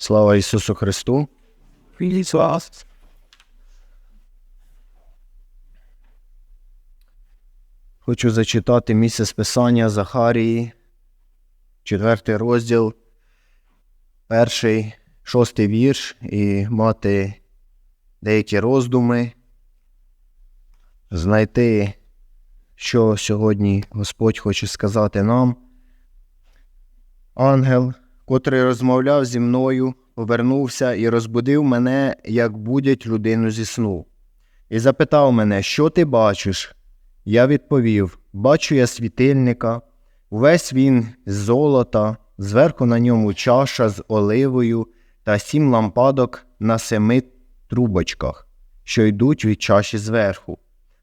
Слава Ісусу Христу! Вас. Хочу зачитати місце Списання Захарії, четвертий розділ, перший, шостий вірш, і мати деякі роздуми, знайти, що сьогодні Господь хоче сказати нам. Ангел, котрий розмовляв зі мною, повернувся і розбудив мене, як будять людину зі сну, і запитав мене, що ти бачиш? Я відповів: Бачу я світильника, увесь він з золота, зверху на ньому чаша з оливою та сім лампадок на семи трубочках, що йдуть від чаші зверху.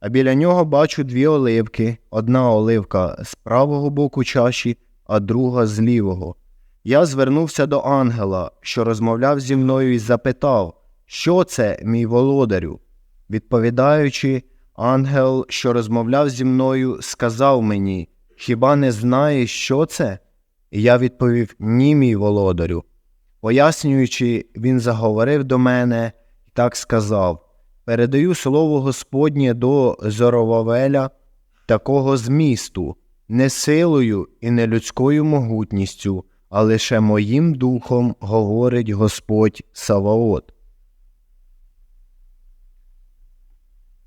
А біля нього бачу дві оливки: одна оливка з правого боку чаші, а друга з лівого. Я звернувся до ангела, що розмовляв зі мною, і запитав, що це, мій володарю? Відповідаючи, ангел, що розмовляв зі мною, сказав мені: Хіба не знаєш, що це? І я відповів: Ні, мій володарю. Пояснюючи, він заговорив до мене і так сказав: Передаю слово Господнє до Зоровавеля, такого змісту, не силою і не людською могутністю, а лише моїм духом говорить Господь Саваот.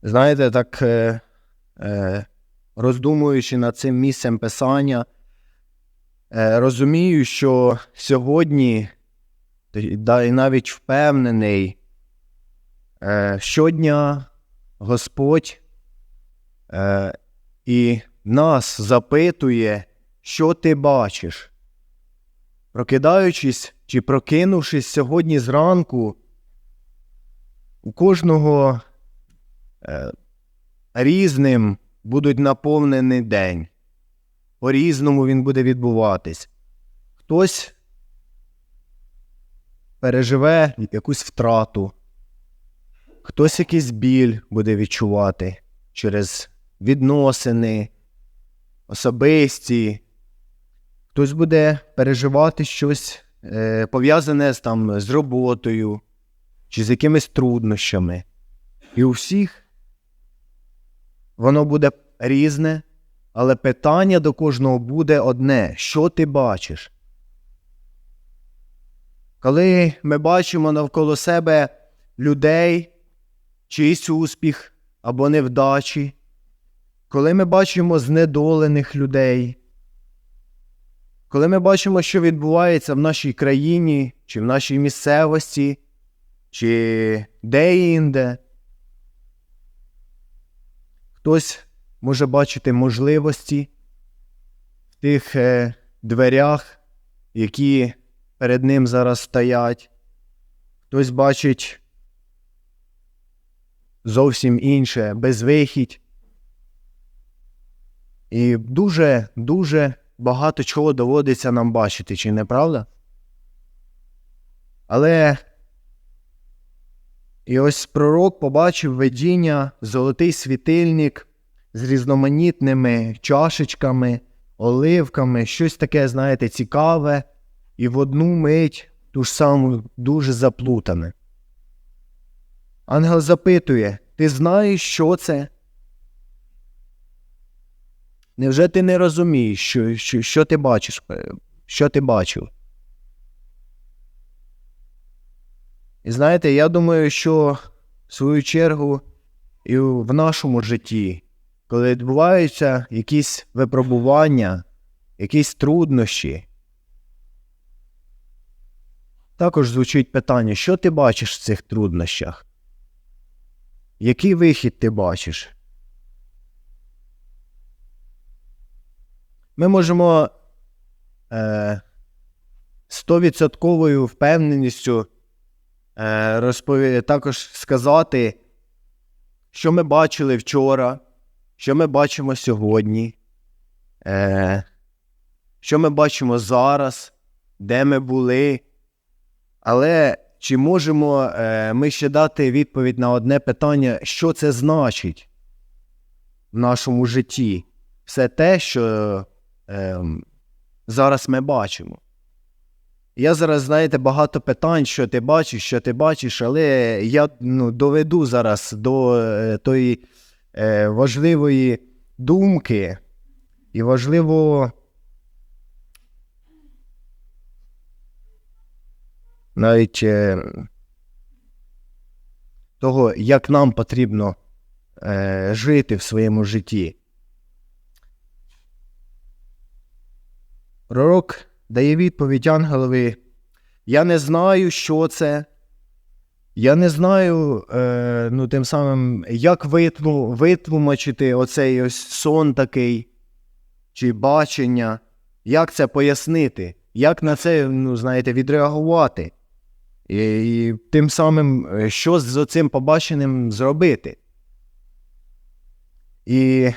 Знаєте, так е, е, роздумуючи над цим місцем писання, е, розумію, що сьогодні, і навіть впевнений, е, щодня Господь е, і нас запитує, що ти бачиш. Прокидаючись чи прокинувшись сьогодні зранку, у кожного е, різним будуть наповнений день. По-різному він буде відбуватись. Хтось переживе якусь втрату, хтось якийсь біль буде відчувати через відносини, особисті. Хтось буде переживати щось е, пов'язане з, там, з роботою чи з якимись труднощами. І у всіх воно буде різне, але питання до кожного буде одне: що ти бачиш? Коли ми бачимо навколо себе людей, чийсь успіх або невдачі, коли ми бачимо знедолених людей, коли ми бачимо, що відбувається в нашій країні, чи в нашій місцевості, чи де-інде, хтось може бачити можливості в тих е, дверях, які перед ним зараз стоять, хтось бачить зовсім інше, безвихідь. І дуже, дуже багато чого доводиться нам бачити, чи не правда? Але і ось пророк побачив видіння, золотий світильник з різноманітними чашечками, оливками, щось таке, знаєте, цікаве, і в одну мить ту ж саму дуже заплутане. Ангел запитує: Ти знаєш, що це? Невже ти не розумієш, що, що, що ти бачиш, що ти бачив? І знаєте, я думаю, що в свою чергу і в нашому житті, коли відбуваються якісь випробування, якісь труднощі, також звучить питання, що ти бачиш в цих труднощах? Який вихід ти бачиш? Ми можемо стовідсотковою впевненістю е, розпові... також сказати, що ми бачили вчора, що ми бачимо сьогодні, е, що ми бачимо зараз, де ми були. Але чи можемо е, ми ще дати відповідь на одне питання, що це значить в нашому житті? Все те, що е, зараз ми бачимо. Я зараз, знаєте, багато питань, що ти бачиш, що ти бачиш, але я ну, доведу зараз до е, тої е, важливої думки і важливо. Навіть е, того, як нам потрібно е, жити в своєму житті. Пророк дає відповідь ангелові: Я не знаю, що це. Я не знаю, е, ну, тим самим, як витлу, витлумачити оцей ось сон такий, чи бачення, як це пояснити, як на це, ну, знаєте, відреагувати. І, і тим самим, е, що з цим побаченим зробити. І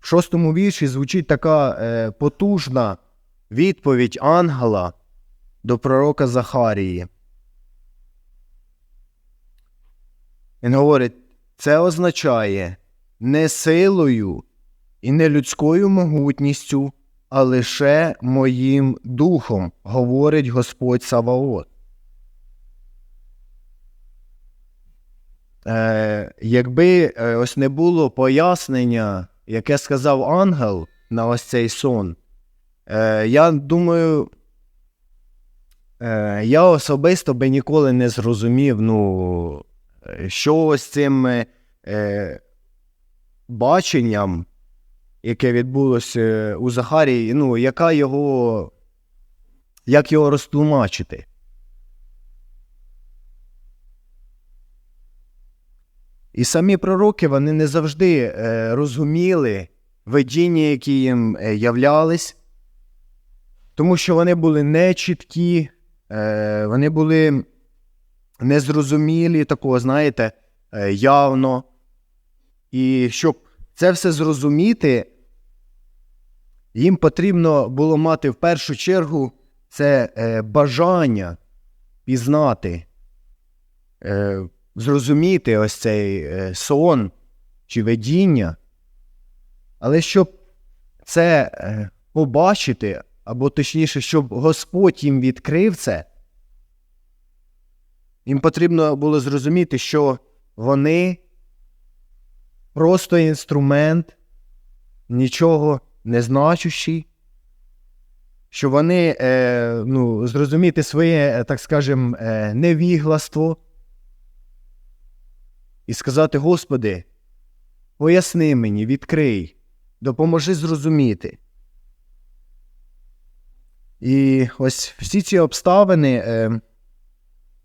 в шостому вірші звучить така е, потужна відповідь ангела до пророка Захарії. Він говорить: це означає не силою і не людською могутністю, а лише моїм духом, говорить Господь Саваот. Е, якби е, ось не було пояснення, яке сказав ангел на ось цей сон, е, я думаю, е, я особисто би ніколи не зрозумів, ну, що ось цим е, баченням, яке відбулося у Захарії, ну, яка його, як його розтлумачити. І самі пророки вони не завжди е, розуміли видіння, які їм являлись, тому що вони були нечіткі, е, вони були незрозумілі, такого, знаєте, е, явно. І щоб це все зрозуміти, їм потрібно було мати в першу чергу це е, бажання пізнати. Зрозуміти ось цей сон чи видіння, але щоб це побачити, або точніше, щоб Господь їм відкрив це, їм потрібно було зрозуміти, що вони просто інструмент, нічого не значущий, що вони е, ну, зрозуміти своє, е, так скажем, е, невігластво і сказати: Господи, поясни мені, відкрий, допоможи зрозуміти. І ось всі ці обставини, е,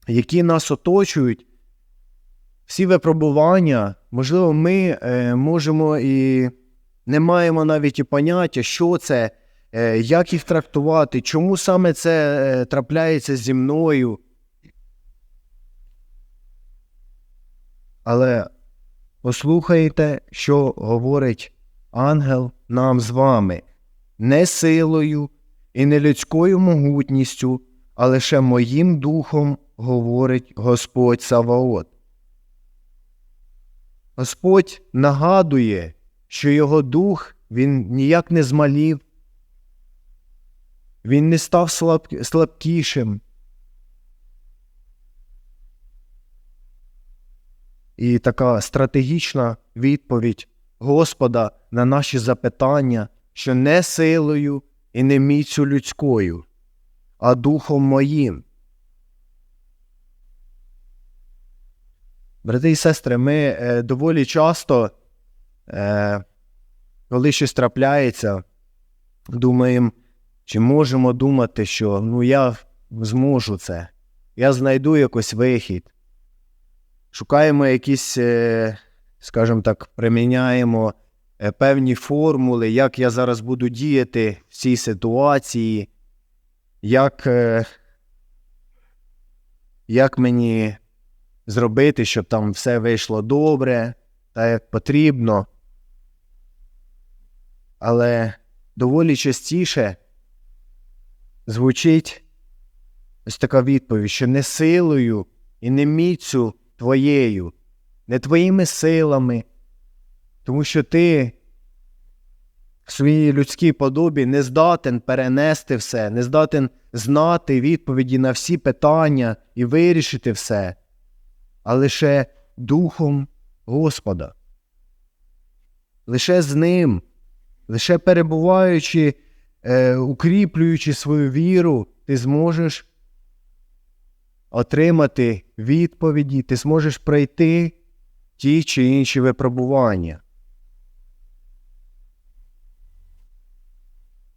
які нас оточують, всі випробування, можливо, ми е, можемо і не маємо навіть і поняття, що це, е, як їх трактувати, чому саме це трапляється зі мною. Але послухайте, що говорить ангел нам з вами, не силою і не людською могутністю, а лише моїм духом говорить Господь Саваот. Господь нагадує, що його дух він ніяк не змалів, він не став слаб... слабкішим. І така стратегічна відповідь Господа на наші запитання, що не силою і не міцю людською, а духом моїм. Брати і сестри, ми е, доволі часто, е, коли щось трапляється, думаємо, чи можемо думати, що ну я зможу це, я знайду якось вихід шукаємо якісь, е, скажімо так, приміняємо певні формули, як я зараз буду діяти в цій ситуації, як, е, як мені зробити, щоб там все вийшло добре, та як потрібно. Але доволі частіше звучить ось така відповідь, що не силою і не міцю твоєю, не твоїми силами, тому що ти в своїй людській подобі не здатен перенести все, не здатен знати відповіді на всі питання і вирішити все, а лише Духом Господа. Лише з ним, лише перебуваючи, е, укріплюючи свою віру, ти зможеш отримати відповіді, ти зможеш пройти ті чи інші випробування.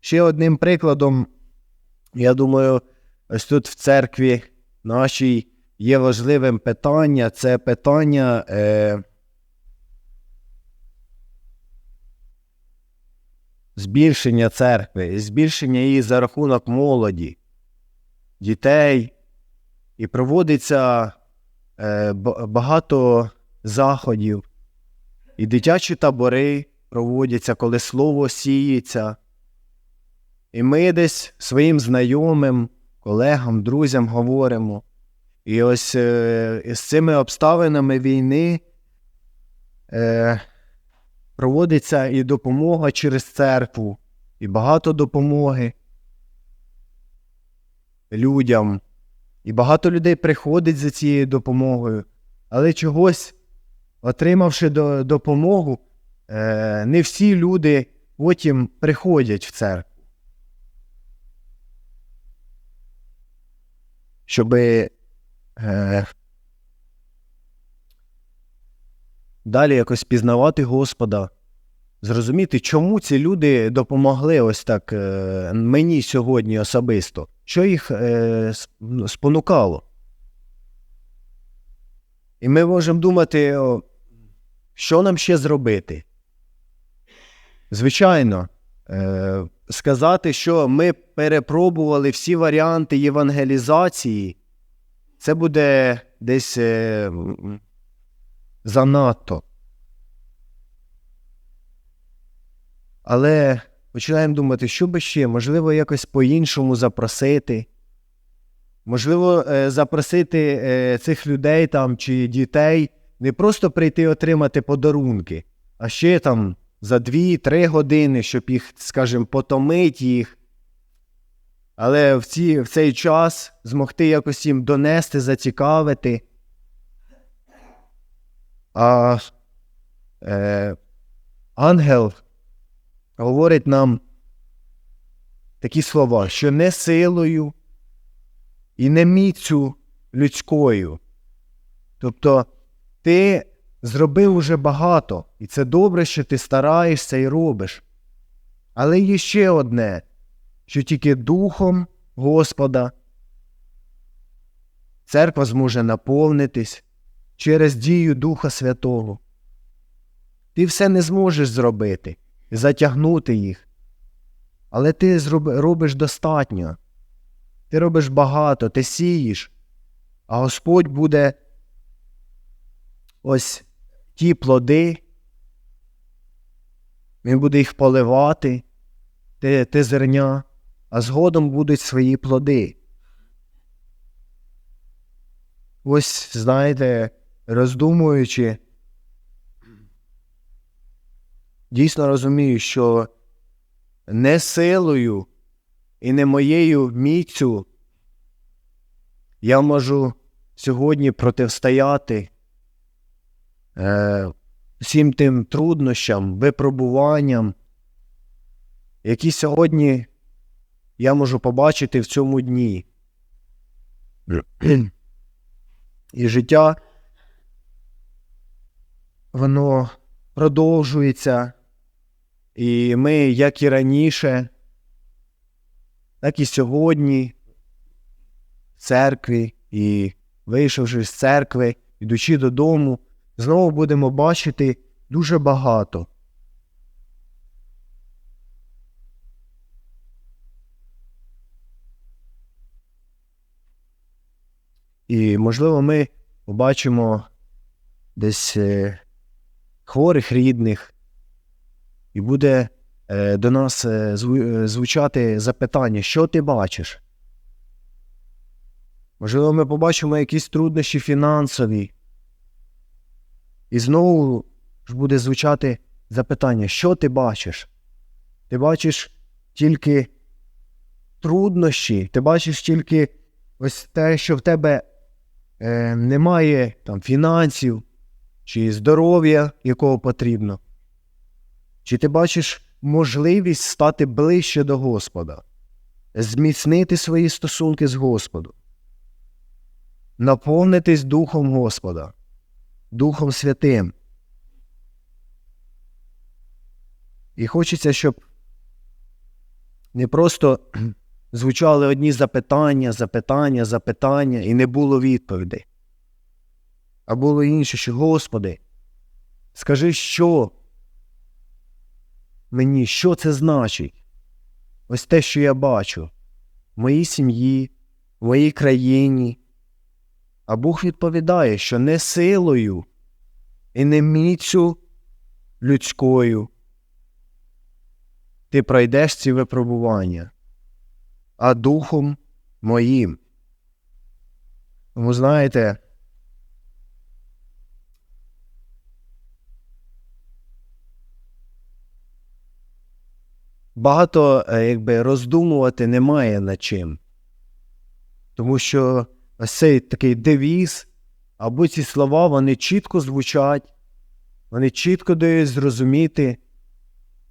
Ще одним прикладом, я думаю, ось тут в церкві нашій є важливим питання це питання. Е, збільшення церкви, збільшення її за рахунок молоді, дітей, і проводиться е, багато заходів, і дитячі табори проводяться, коли слово сіється. І ми десь своїм знайомим, колегам, друзям говоримо. І ось е, з цими обставинами війни е, проводиться і допомога через церкву, і багато допомоги людям. І багато людей приходить за цією допомогою, але чогось, отримавши до, допомогу, е, не всі люди потім приходять в церкву. Щоби е, далі якось пізнавати Господа, зрозуміти, чому ці люди допомогли ось так е, мені сьогодні особисто, що їх е, ну, спонукало. І ми можемо думати, що нам ще зробити. Звичайно, сказати, що ми перепробували всі варіанти євангелізації, це буде десь е, занадто. Але починаємо думати, що би ще, можливо, якось по-іншому запросити. Можливо, е, запросити е, цих людей там чи дітей не просто прийти отримати подарунки, а ще там за 2-3 години, щоб їх, скажімо, потомити їх. Але в, ці, в цей час змогти якось їм донести, зацікавити. А е, ангел говорить нам такі слова, що не силою і не міцю людською. Тобто ти зробив уже багато, і це добре, що ти стараєшся і робиш. Але є ще одне, що тільки Духом Господа церква зможе наповнитись через дію Духа Святого. Ти все не зможеш зробити, затягнути їх. Але ти робиш достатньо. Ти робиш багато, ти сієш, а Господь буде ось ті плоди, Він буде їх поливати, те, те зерня, а згодом будуть свої плоди. Ось, знаєте, роздумуючи, дійсно розумію, що не силою і не моєю міцю я можу сьогодні протистояти всім тим труднощам, випробуванням, які сьогодні я можу побачити в цьому дні. І життя, воно продовжується, і ми, як і раніше, так і сьогодні в церкві, і вийшовши з церкви, ідучи додому, знову будемо бачити дуже багато. І, можливо, ми побачимо десь е, хворих рідних, і буде е, до нас е, зву- звучати запитання, що ти бачиш? Можливо, ми побачимо якісь труднощі фінансові. І знову ж буде звучати запитання, що ти бачиш? ти бачиш тільки труднощі, ти бачиш тільки ось те, що в тебе е, немає там, фінансів чи здоров'я, якого потрібно. Чи ти бачиш можливість стати ближче до Господа, зміцнити свої стосунки з Господом, наповнитись Духом Господа, Духом Святим. І хочеться, щоб не просто звучали одні запитання, запитання, запитання, і не було відповідей. А було інше, що Господи, скажи, що мені, що це значить? Ось те, що я бачу в моїй сім'ї, в моїй країні. А Бог відповідає, що не силою і не міцю людською ти пройдеш ці випробування, а духом моїм. Тому знаєте, багато е, якби, роздумувати немає над чим. Тому що ось цей такий девіз, або ці слова, вони чітко звучать, вони чітко дають зрозуміти,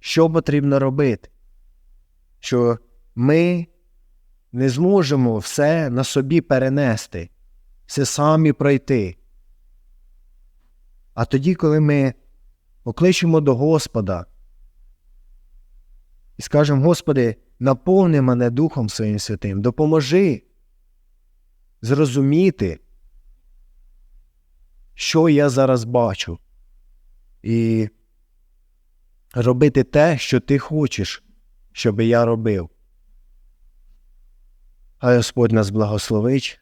що потрібно робити. Що ми не зможемо все на собі перенести, все самі пройти. А тоді, коли ми покличемо до Господа і скажемо, Господи, наповни мене Духом Своїм Святим, допоможи зрозуміти, що я зараз бачу, і робити те, що ти хочеш, щоб я робив. Хай Господь нас благословить.